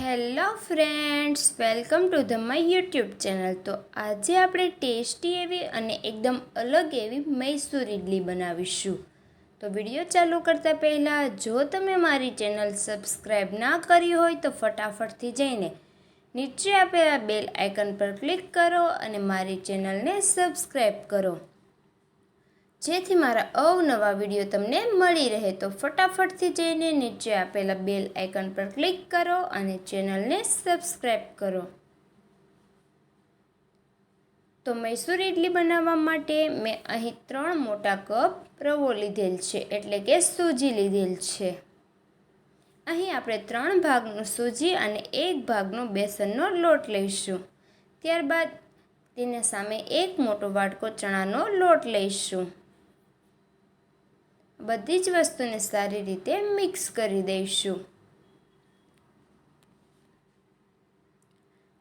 Hello friends, welcome to the my YouTube channel. તો આજે આપણે ટેસ્ટી એવી અને એકદમ અલગ એવી મૈસૂર ઇડલી બનાવીશું. તો વીડિયો ચાલુ કરતાં પહેલાં, જો તમે મારી ચેનલ સબસ્ક્રાઈબ ના કરી હોય તો ફટાફટથી જઈને નીચે આપેલા બેલ આઇકન પર ક્લિક કરો અને મારી ચેનલને સબસ્ક્રાઈબ કરો. જેથી મારા અવનવા વીડિયો તમને મળી રહે. તો ફટાફટથી જઈને નીચે આપેલા બેલ આઇકન પર ક્લિક કરો અને ચેનલને સબસ્ક્રાઈબ કરો. તો મૈસૂર ઇડલી બનાવવા માટે મેં અહીં ત્રણ મોટા કપ રવો લીધેલ છે, એટલે કે સૂજી લીધેલ છે. અહીં આપણે ત્રણ ભાગનું સૂજી અને એક ભાગનો બેસનનો લોટ લઈશું. ત્યારબાદ તેને સામે એક મોટો વાટકો ચણાનો લોટ લઈશું. બધી જ વસ્તુને સારી રીતે મિક્સ કરી દઈશું.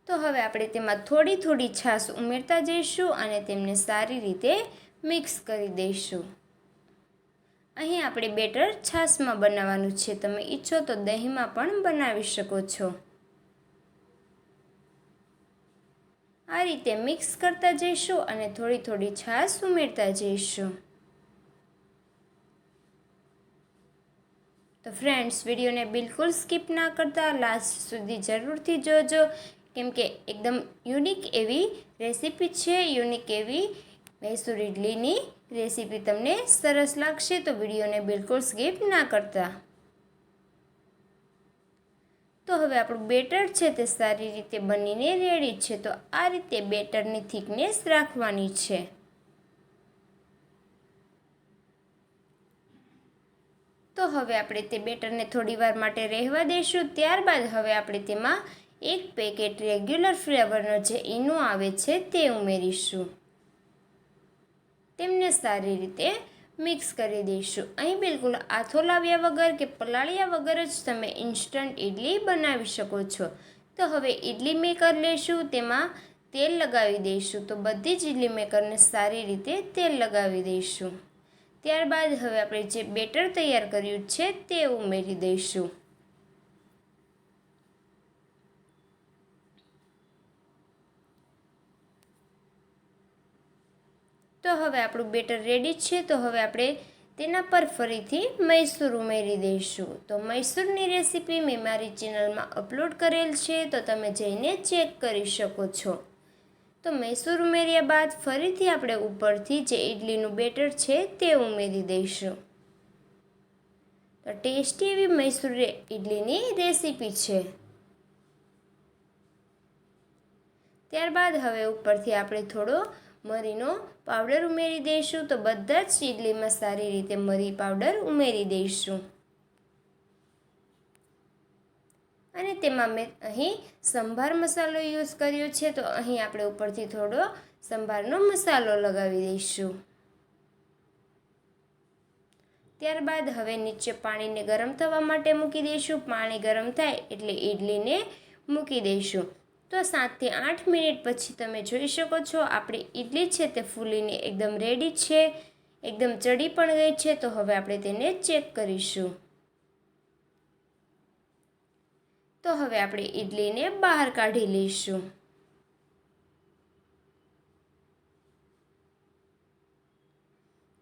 તો હવે આપણે તેમાં થોડી થોડી છાશ ઉમેરતા જઈશું અને તેમને સારી રીતે મિક્સ કરી દઈશું. અહીં આપણે બેટર છાશમાં બનાવવાનું છે. તમે ઈચ્છો તો દહીંમાં પણ બનાવી શકો છો. આ રીતે મિક્સ કરતા જઈશું અને થોડી થોડી છાશ ઉમેરતા જઈશું. તો ફ્રેન્ડ્સ વિડીયોને બિલકુલ સ્કીપ ના કરતા. લાસ્ટ સુધી જરૂરથી જોજો. કેમ કે એકદમ યુનિક એવી રેસીપી છે. યુનિક એવી મૈસૂર ઇડલીની રેસીપી તમને સરસ લાગશે. તો વિડીયોને બિલકુલ સ્કીપ ના કરતા. તો હવે આપણું બેટર છે તે સારી રીતે બનીને રેડી છે. તો આ રીતે બેટરની થિકનેસ રાખવાની છે. તો હવે આપણે તે બેટરને થોડી વાર માટે રહેવા દઈશું. ત્યારબાદ હવે આપણે તેમાં એક પેકેટ રેગ્યુલર ફ્લેવરનો જે ઈનો આવે છે તે ઉમેરીશું. તેમને સારી રીતે મિક્સ કરી દઈશું. અહીં બિલકુલ આથો લાવ્યા વગર કે પલાળ્યા વગર જ તમે ઇન્સ્ટન્ટ ઇડલી બનાવી શકો છો. તો હવે ઇડલી મેકર લઈશું તેમાં તેલ લગાવી દઈશું. તો બધી જ ઇડલી મેકરને સારી રીતે તેલ લગાવી દઈશું. ત્યારબાદ હવે આપણે જે બેટર તૈયાર કર્યું છે તે ઉમેરી દઈશું. તો હવે આપણું બેટર રેડી છે, તો હવે આપણે તેના પર ફરીથી મૈસૂર ઉમેરી દઈશું. તો મૈસૂરની રેસીપી મેં મારી ચેનલમાં અપલોડ કરેલ છે, તો તમે જઈને ચેક કરી શકો છો. તો મૈસૂર ઉમેર્યા બાદ ફરીથી આપણે ઉપરથી જે ઇડલીનું બેટર છે તે ઉમેરી દઈશું. તો ટેસ્ટી એવી મૈસૂર ઇડલીની રેસીપી છે. ત્યારબાદ હવે ઉપરથી આપણે થોડો મરીનો પાવડર ઉમેરી દઈશું. તો બધા જ ઇડલીમાં સારી રીતે મરી પાવડર ઉમેરી દઈશું. અને તેમાં મેં અહીં સંભાર મસાલો યુઝ કર્યો છે, તો અહીં આપણે ઉપરથી થોડો સંભારનો મસાલો લગાવી દઈશું. ત્યારબાદ હવે નીચે પાણીને ગરમ થવા માટે મૂકી દઈશું. પાણી ગરમ થાય એટલે ઇડલીને મૂકી દઈશું. તો સાતથી આઠ મિનિટ પછી તમે જોઈ શકો છો, આપણી ઇડલી છે તે ફૂલીને એકદમ રેડી છે, એકદમ ચડી પણ ગઈ છે, તો હવે આપણે તેને ચેક કરીશું. તો હવે આપણે ઇડલીને બહાર કાઢી લઈશું.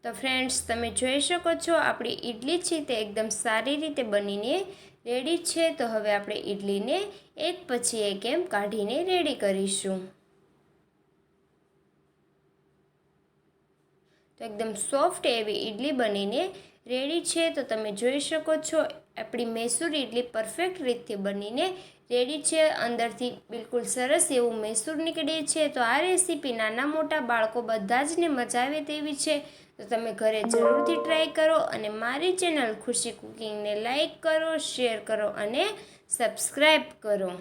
તો ફ્રેન્ડ્સ તમે જોઈ શકો છો, આપણી ઇડલી છે તે એકદમ સારી રીતે બનીને રેડી છે. તો હવે આપણે ઇડલીને એક પછી એક એમ કાઢીને રેડી કરીશું. તો એકદમ સોફ્ટ એવી ઇડલી બનીને રેડી છે તો તમે જોઈ શકો છો, આપણી મૈસૂર ઇડલી પરફેક્ટ રીતથી બનીને રેડી છે. અંદરથી બિલકુલ સરસ એવું મૈસૂર નીકળે છે. તો આ રેસીપી નાના મોટા બાળકો બધા જને મજા આવે તેવી છે. તો તમે ઘરે જરૂરથી ટ્રાય કરો અને મારી ચેનલ ખુશી કુકિંગને લાઇક કરો શેર કરો અને સબસ્ક્રાઈબ કરો.